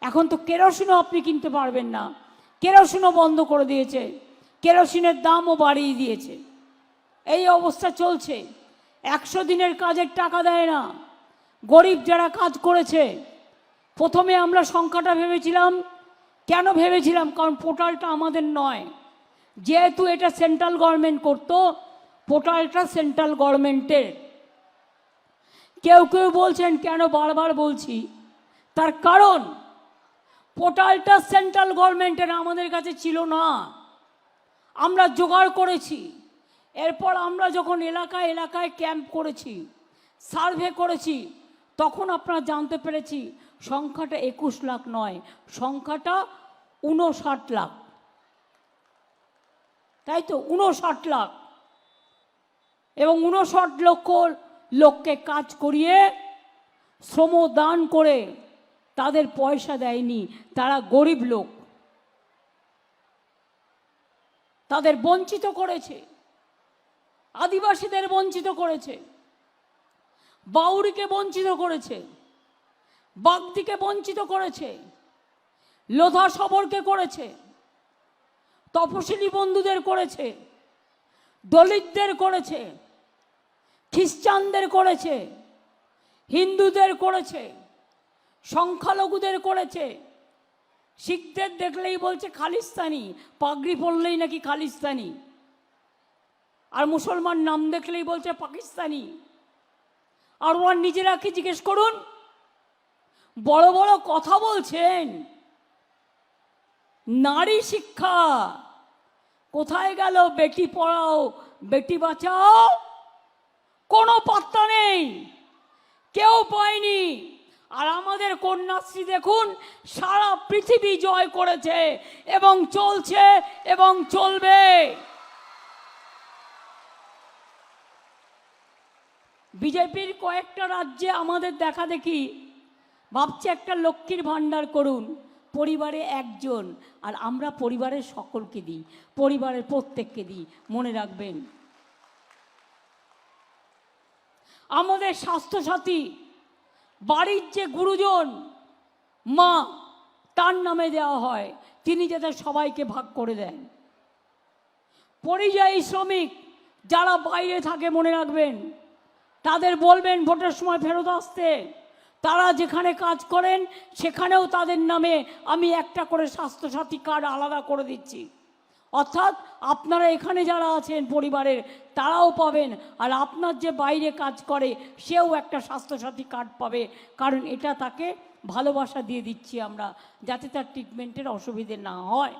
এখন তো কেরোসিনও আপনি কিনতে পারবেন না। কেরোসিনও বন্ধ করে দিয়েছে। কেরোসিনের দামও বাড়িয়ে দিয়েছে। এই অবস্থা চলছে। একশো দিনের কাজের টাকা দেয় না। গরিব যারা কাজ করেছে, প্রথমে আমরা সংখ্যাটা ভেবেছিলাম। কেন ভেবেছিলাম? কারণ পোর্টালটা আমাদের নয়। যেহেতু এটা সেন্ট্রাল গভর্নমেন্ট করতো, পোর্টালটা সেন্ট্রাল গভর্নমেন্টের। কেউ কেউ বলছেন, কেন বারবার বলছি? তার কারণ পোর্টালটা সেন্ট্রাল গভর্নমেন্টের আমাদের কাছে ছিল না। আমরা জোগাড় করেছি। এরপর আমরা যখন এলাকায় এলাকায় ক্যাম্প করেছি, সার্ভে করেছি, তখন আপনারা জানতে পেরেছি, সংখ্যাটা একুশ লাখ নয়, সংখ্যাটা উনষাট লাখ। তাই তো? উনষাট লাখ। এবং উনষাট লক্ষ লোককে কাজ করিয়ে শ্রম দান করে তাদের পয়সা দেয়নি, তারা গরিব লোক। তাদের বঞ্চিত করেছে, আদিবাসীদের বঞ্চিত করেছে বাউরিকে বঞ্চিত করেছে, বাগদিকে বঞ্চিত করেছে, লোধা সবরকে করেছে, তপশিলি বন্ধুদের করেছে, দলিতদের করেছে, খ্রিস্টানদের করেছে, হিন্দুদের করেছে সংখ্যালঘুদের করেছে। শিখদের দেখলেই বলছে খালিস্তানি, পাগড়ি পড়লেই নাকি খালিস্তানি। আর মুসলমান নাম দেখলেই বলছে পাকিস্তানি। আর ওরা নিজেরা কি জিজ্ঞেস করুন? বড় বড় কথা বলছেন। নারী শিক্ষা। কোথায় গেল বেটি পড়াও, বেটি বাঁচাও? কোনো পাত্তা নেই। কেউ পায়নি। আর আমাদের কন্যাশ্রী দেখুন, সারা পৃথিবী জয় করেছে এবং চলছে এবং চলবে। বিজেপির কয়েকটা রাজ্যে আমাদের দেখা দেখি, ভাবছে একটা লক্ষ্মীর ভাণ্ডার করুন, পরিবারে একজন, আর আমরা পরিবারের সকলকে দিই, পরিবারের প্রত্যেককে দিই, মনে রাখবেন। আমাদের স্বাস্থ্যসাথী বাড়ির যে গুরুজন, মা, তার নামে দেওয়া হয়। তিনি যাতে সবাইকে ভাগ করে দেন। পরিযায়ী শ্রমিক যারা বাইরে থাকে মনে রাখবেন, তাদের বলবেন ভোটের সময় ফেরত আসতে। তারা যেখানে কাজ করেন, সেখানেও তাদের নামে আমি একটা করে স্বাস্থ্যসাথী কার্ড আলাদা করে দিচ্ছি। অর্থাৎ আপনারা এখানে যারা আছেন পরিবারের, তারাও পাবেন। আর আপনার যে বাইরে কাজ করে, সেও একটা স্বাস্থ্যসাথী কার্ড পাবে। কারণ এটা তাকে ভালোবাসা দিয়ে দিচ্ছি আমরা, যাতে তার ট্রিটমেন্টের অসুবিধে না হয়।